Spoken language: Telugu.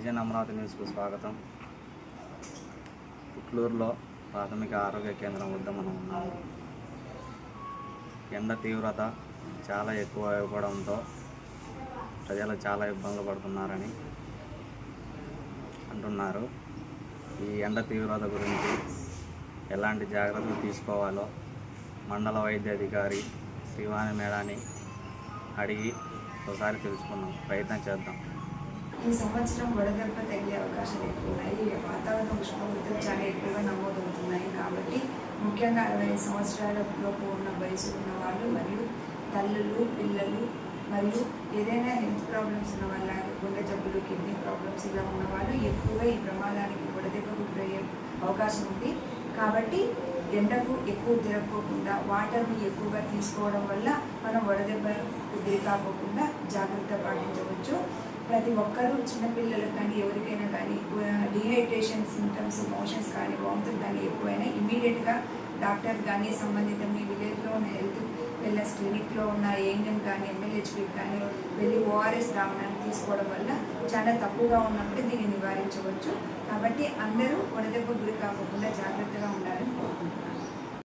విజయన్ అమరావతి న్యూస్కు స్వాగతం. పుట్లూరులో ప్రాథమిక ఆరోగ్య కేంద్రం వద్ద మనం ఉన్నాము ఎండ తీవ్రత చాలా ఎక్కువ అయిపోవడంతో ప్రజలు చాలా ఇబ్బందులు పడుతున్నారని అంటున్నారు. ఈ ఎండ తీవ్రత గురించి ఎలాంటి జాగ్రత్తలు తీసుకోవాలో మండల వైద్య అధికారి శ్రీవాణి మేడాని అడిగి ఒకసారి తెలుసుకుందాం. ప్రయత్నం చేద్దాం. ఈ సంవత్సరం వడదెబ్బ తగిలే అవకాశాలు ఎక్కువ ఉన్నాయి వాతావరణ ఉష్ణోగ్రతలు చాలా ఎక్కువగా నమోదవుతున్నాయి కాబట్టి ముఖ్యంగా అరవై ఐదు సంవత్సరాల లోపు ఉన్న వయసు ఉన్న వాళ్ళు మరియు తల్లులు పిల్లలు మరియు ఏదైనా హెల్త్ ప్రాబ్లమ్స్ ఉన్న వాళ్ళ గుండె జబ్బులు కిడ్నీ ప్రాబ్లమ్స్ ఇలా ఉన్న వాళ్ళు ఎక్కువగా ఈ ప్రమాదానికి వడదెబ్బకు గురయ్యే అవకాశం ఉంది. కాబట్టి ఎండకు ఎక్కువ తిరగకోకుండా వాటర్ని ఎక్కువగా తీసుకోవడం వల్ల మనం వడదెబ్బకు గురి కాకోకుండా జాగ్రత్త పాటించవచ్చు. ప్రతి ఒక్కరూ చిన్నపిల్లలకు కానీ ఎవరికైనా కానీ డిహైడ్రేషన్ సిమ్టమ్స్ మోషన్స్ కానీ వామితులు కానీ ఎక్కువైనా ఇమీడియట్గా డాక్టర్ కానీ సంబంధిత మీ విలేజ్లో ఉన్న హెల్త్ వెల్నెస్ క్లినిక్లో ఉన్న ఏఎన్ఎం కానీ ఎమ్మెల్యేహెచ్పీకి కానీ వెళ్ళి ఓఆర్ఎస్ రావడానికి తీసుకోవడం వల్ల చాలా తక్కువగా ఉన్నప్పుడు దీన్ని నివారించవచ్చు. కాబట్టి అందరూ వడదెబ్బ